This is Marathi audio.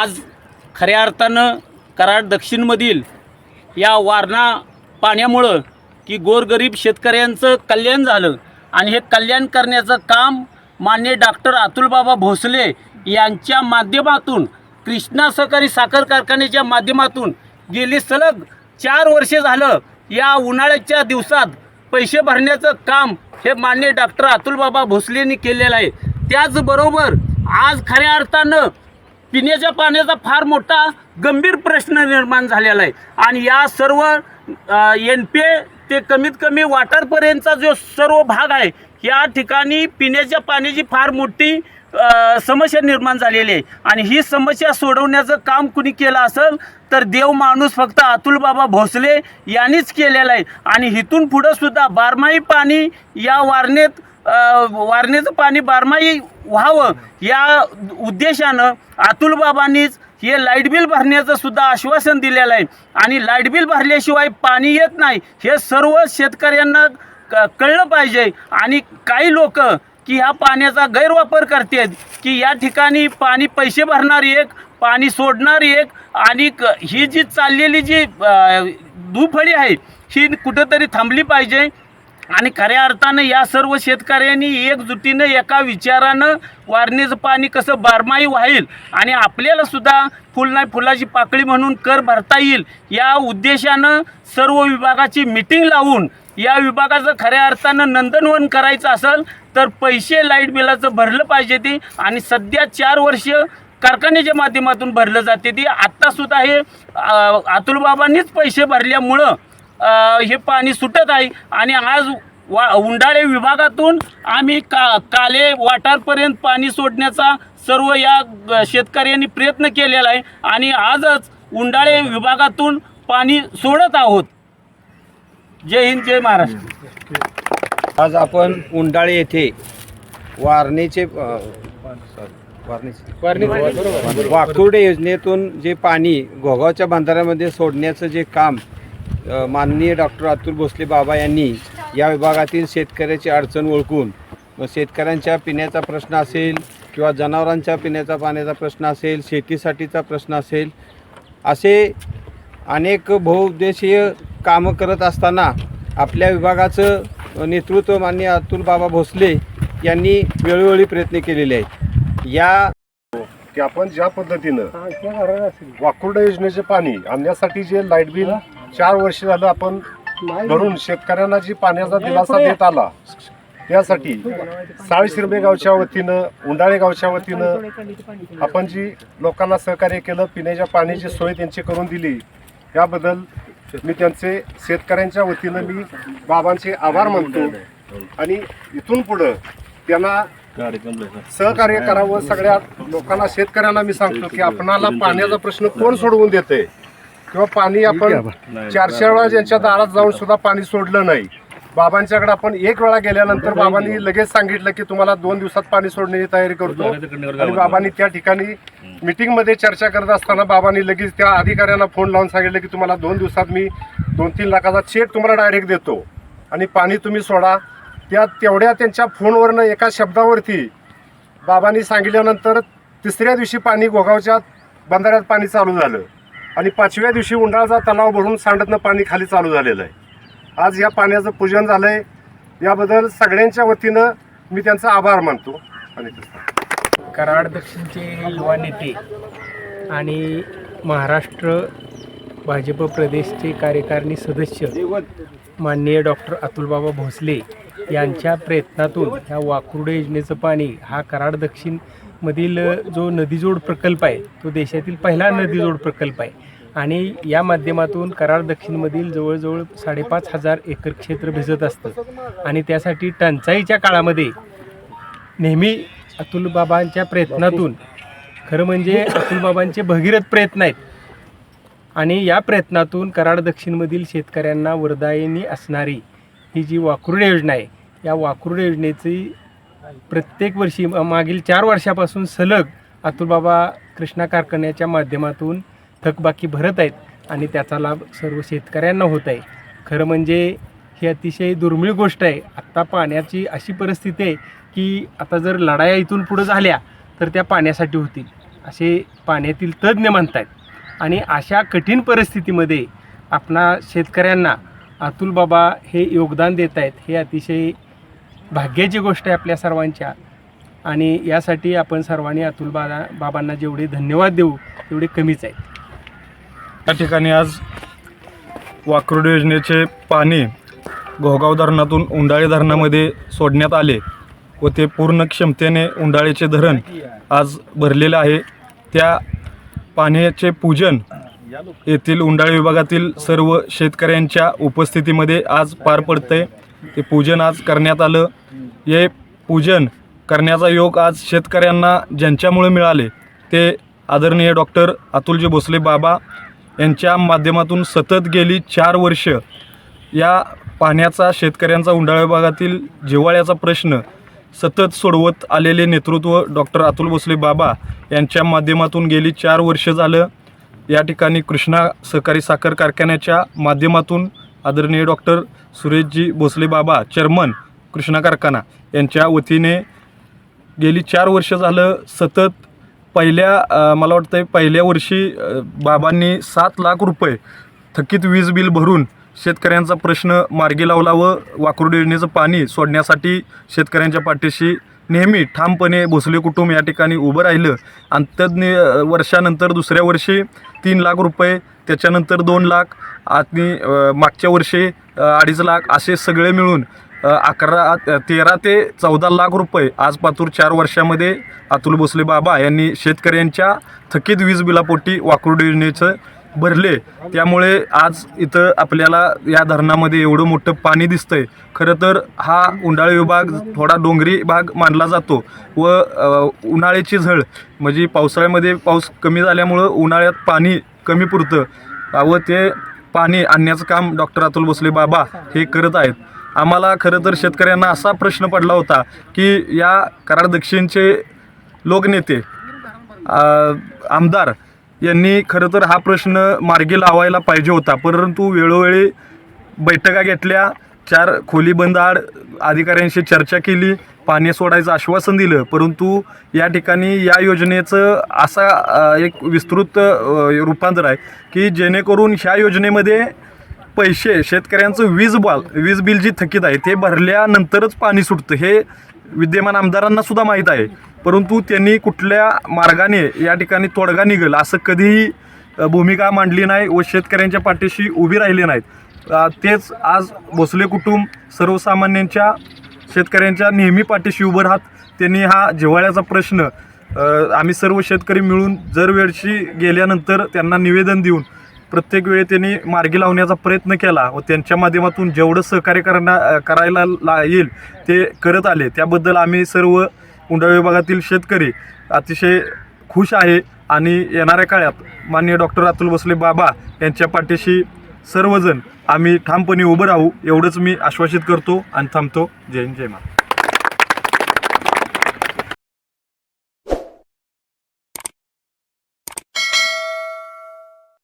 आज खऱ्या अर्थानं कराड दक्षिणमधील या वारणा पाण्यामुळं की गोरगरीब शेतकऱ्यांचं कल्याण झालं. आणि हे कल्याण करण्याचं काम मान्य डॉक्टर अतुलबाबा भोसले यांच्या माध्यमातून कृष्णा सहकारी साखर कारखान्याच्या माध्यमातून गेली सलग चार वर्षे झालं. या उन्हाळ्याच्या दिवसात पैसे भरण्याचं काम हे मान्य डॉक्टर अतुलबाबा भोसलेंनी केलेलं आहे. त्याचबरोबर आज खऱ्या अर्थानं पिण्याच्या पाण्याचा फार मोठा गंभीर प्रश्न निर्माण झालेला आहे. आणि या सर्व एन पी ते कमीत कमी वाटरपर्यंतचा जो सर्व भाग आहे या ठिकाणी पिण्याच्या पाण्याची फार मोठी समस्या निर्माण झालेली आहे. आणि ही समस्या सोडवण्याचं काम कुणी केलं असेल तर देव माणूस फक्त अतुल बाबा भोसले यांनीच केलेला आहे. आणि इथून पुढंसुद्धा बारमाही पाणी या वारणेत वारणीचं पाणी बारमाही व्हावं या उद्देशानं अतुल बाबांनीच हे लाइट बिल भरण्याचं सुद्धा आश्वासन दिलेलं आहे. आणि लाइट बिल भरल्याशिवाय पाणी येत नाही हे सर्व शेतकऱ्यांना क- कळलं पाहिजे. आणि काही लोक की ह्या पाण्याचा गैरवापर करतात की या ठिकाणी पाणी पैसे भरणार एक पाणी सोडणार एक आणि क- ही जी चाललेली जी दुफळी आहे ही कुठंतरी थांबली पाहिजे. आणि खऱ्या अर्थानं या सर्व शेतकऱ्यांनी एकजुटीनं एका विचारानं वारणीचं पाणी कसं बारमाही व्हाईल आणि आपल्याला सुद्धा फुल नाही फुलाची पाकळी म्हणून कर भरता येईल या उद्देशानं सर्व विभागाची मिटिंग लावून या विभागाचं खऱ्या अर्थानं नंदनवन करायचं असेल तर पैसे लाइट बिलाचं भरलं पाहिजे ती आणि सध्या चार वर्ष कारखान्याच्या माध्यमातून भरलं जाते ती. आत्तासुद्धा हे अतुलबाबांनीच पैसे भरल्यामुळं हे पाणी सुटत आहे आणि आज वा उंडाळे विभागातून आम्ही का काले वाटारपर्यंत पाणी सोडण्याचा सर्व या शेतकऱ्यांनी प्रयत्न केलेला आहे. आणि आजच उंडाळे विभागातून पाणी सोडत आहोत. जय हिंद जय महाराष्ट्र. आज आपण उंडाळे येथे वारणेचे वाकुर्डे योजनेतून जे पाणी घोगावच्या बंधाऱ्यामध्ये सोडण्याचं जे काम माननीय डॉक्टर अतुल भोसले बाबा यांनी या विभागातील शेतकऱ्याची अडचण ओळखून शेतकऱ्यांच्या पिण्याचा प्रश्न असेल किंवा जनावरांच्या पिण्याचा पाण्याचा प्रश्न असेल शेतीसाठीचा प्रश्न असेल असे अनेक बहुउद्देशीय कामं करत असताना आपल्या विभागाचं नेतृत्व माननीय अतुल बाबा भोसले यांनी वेळोवेळी प्रयत्न केलेले आहेत. या की आपण ज्या पद्धतीनं वाकुर्डा योजनेचे पाणी आणण्यासाठी जे लाइट बिल चार वर्ष झालं आपण म्हणून शेतकऱ्यांना जी पाण्याचा दिलासा देत आला त्यासाठी साळ शिरबे गावच्या वतीनं उंडाळे गावच्या वतीनं आपण जी लोकांना सहकार्य केलं पिण्याच्या पाण्याची सोय त्यांची करून दिली याबद्दल मी त्यांचे शेतकऱ्यांच्या वतीनं मी बाबांचे आभार मानतो. आणि इथून पुढं त्यांना सहकार्य करावं सगळ्या लोकांना शेतकऱ्यांना मी सांगतो की आपणाला पाण्याचा प्रश्न कोण सोडवून देते किंवा पाणी आपण चारशे वेळा ज्यांच्या दारात जाऊन सुद्धा पाणी सोडलं नाही. बाबांच्याकडे आपण एक वेळा गेल्यानंतर बाबांनी लगेच सांगितलं की तुम्हाला दोन दिवसात पाणी सोडण्याची तयारी करतो आणि बाबांनी त्या ठिकाणी मीटिंगमध्ये चर्चा करत असताना बाबांनी लगेच त्या अधिकाऱ्यांना फोन लावून सांगितलं की तुम्हाला दोन दिवसात मी दोन तीन लाखाचा चेक तुम्हाला डायरेक्ट देतो. आणि पाणी तुम्ही सोडा. त्या तेवढ्या त्यांच्या फोनवरनं एका शब्दावरती बाबांनी सांगितल्यानंतर तिसऱ्या दिवशी पाणी गोगावच्या बंधाऱ्यात पाणी चालू झालं. आणि पाचव्या दिवशी उंडाळचा तलाव भरून सांडतनं पाणी खाली चालू झालेलं आहे. आज या पाण्याचं पूजन झालं आहे याबद्दल सगळ्यांच्या वतीनं मी त्यांचा आभार मानतो. आणि कराड दक्षिणचे युवा नेते आणि महाराष्ट्र भाजप प्रदेशचे कार्यकारिणी सदस्य माननीय डॉक्टर अतुलबाबा भोसले यांच्या प्रयत्नातून ह्या वाकुर्डे योजनेचं पाणी हा कराड दक्षिणमधील जो नदीजोड प्रकल्प आहे तो देशातील पहिला नदीजोड प्रकल्प आहे. आणि या माध्यमातून कराड दक्षिणमधील जवळजवळ साडेपाच हजार एकर क्षेत्र भिजत असतं. आणि त्यासाठी टंचाईच्या काळामध्ये नेहमी अतुलबाबांच्या प्रयत्नातून खरं म्हणजे अतुलबाबांचे भगीरथ प्रयत्न आहेत. आणि या प्रयत्नातून कराड दक्षिणमधील शेतकऱ्यांना वरदायिनी असणारी ही जी वाकुर्डे योजना आहे या वाकुर्डे योजनेची प्रत्येक वर्षी मागील चार वर्षापासून सलग अतुलबाबा कृष्णा कारखान्याच्या माध्यमातून थकबाकी भरत आहेत आणि त्याचा लाभ सर्व शेतकऱ्यांना होत आहे. खरं म्हणजे ही अतिशय दुर्मिळ गोष्ट आहे. आत्ता पाण्याची अशी परिस्थिती आहे की आता जर लढाया इथून पुढं झाल्या तर त्या पाण्यासाठी होतील. असे पाण्यातील तज्ज्ञ म्हणतात आणि अशा कठीण परिस्थितीमध्ये आपणा शेतकऱ्यांना अतुल बाबा हे योगदान देत आहेत हे अतिशय भाग्याची गोष्ट आहे आपल्या सर्वांच्या. आणि यासाठी आपण सर्वांनी अतुल बाबा बाबांना जेवढे धन्यवाद देऊ तेवढे कमीच आहेत. या ठिकाणी आज वाक्रोड योजनेचे पाणी घोगाव धरणातून उंडाळे धरणामध्ये सोडण्यात आले व ते पूर्ण क्षमतेने उंडाळेचे धरण आज भरलेले आहे. त्या पाण्याचे पूजन येथील उंडाळे विभागातील सर्व शेतकऱ्यांच्या उपस्थितीमध्ये आज पार पडते ते पूजन आज करण्यात आलं. हे पूजन करण्याचा योग आज शेतकऱ्यांना ज्यांच्यामुळे मिळाले ते आदरणीय डॉक्टर अतुलजी भोसले बाबा यांच्या माध्यमातून सतत गेली चार वर्ष या पाण्याचा शेतकऱ्यांचा उंडाळ विभागातील जिव्हाळ्याचा प्रश्न सतत सोडवत आलेले नेतृत्व डॉक्टर अतुल भोसले बाबा यांच्या माध्यमातून गेली चार वर्ष झालं. या ठिकाणी कृष्णा सहकारी साखर कारखान्याच्या माध्यमातून आदरणीय डॉक्टर सुरेशजी भोसले बाबा चेअरमन कृष्णा कारखाना यांच्या वतीने गेली चार वर्ष झालं सतत पहिल्या मला वाटतं पहिल्या वर्षी बाबांनी सात लाख रुपये थकीत वीज बिल भरून शेतकऱ्यांचा प्रश्न मार्गी लावला व वाकरोड योजनेचं पाणी सोडण्यासाठी शेतकऱ्यांच्या पाठीशी नेहमी ठामपणे भोसले कुटुंब या ठिकाणी उभं राहिलं. आणि तज्ञ वर्षानंतर दुसऱ्या वर्षी तीन लाख रुपये त्याच्यानंतर दोन लाख आणि मागच्या वर्षी अडीच लाख असे सगळे मिळून अकरा तेरा ते चौदा लाख रुपये आज पातूर चार वर्षामध्ये अतुल भोसले बाबा यांनी शेतकऱ्यांच्या थकीत वीज बिलापोटी वाकरोड योजनेचं भरले. त्यामुळे आज इथं आपल्याला या धरणामध्ये एवढं मोठं पाणी दिसतंय. खरं तर हा उंडाळी विभाग थोडा डोंगरी भाग मानला जातो व उन्हाळ्याची झळ म्हणजे पावसाळ्यामध्ये पाऊस कमी झाल्यामुळं उन्हाळ्यात पाणी कमी पुरतं. व ते पाणी आणण्याचं काम डॉक्टर अतुल भोसले बाबा हे करत आहेत. आम्हाला खरं तर शेतकऱ्यांना असा प्रश्न पडला होता की या कराड दक्षिणचे लोकनेते आमदार यांनी खरं तर हा प्रश्न मार्गी लावायला पाहिजे होता. परंतु वेळोवेळी बैठका घेतल्या चार खोली बंद आड अधिकाऱ्यांशी चर्चा केली पाणी सोडायचं आश्वासन दिलं. परंतु या ठिकाणी या योजनेचं असा एक विस्तृत रूपांतर आहे की जेणेकरून ह्या योजनेमध्ये पैसे शेतकऱ्यांचं वीज बॉल वीज बिल जी थकीत आहे ते भरल्यानंतरच पाणी सुटतं. हे विद्यमान आमदारांना सुद्धा माहीत आहे. परंतु त्यांनी कुठल्या मार्गाने या ठिकाणी तोडगा निघेल असं कधीही भूमिका मांडली नाही व शेतकऱ्यांच्या पाठीशी उभी राहिली नाहीत. तेच आज भोसले कुटुंब सर्वसामान्यांच्या शेतकऱ्यांच्या नेहमी पाठीशी उभं राहत त्यांनी हा जिव्हाळ्याचा प्रश्न आम्ही सर्व शेतकरी मिळून दरवेळशी गेल्यानंतर त्यांना निवेदन देऊन प्रत्येक वेळी त्यांनी मार्गी लावण्याचा प्रयत्न केला व त्यांच्या माध्यमातून जेवढं सहकार्य करण्या करायला ला येईल ते करत आले. त्याबद्दल आम्ही सर्व उंडा विभागातील शेतकरी अतिशय खुश आहे आणि येणाऱ्या काळात माननीय डॉक्टर अतुल भोसले बाबा यांच्या पाठीशी सर्वजण आम्ही ठामपणे उभं राहू एवढंच मी आश्वासित करतो आणि थांबतो. जय जय महाराज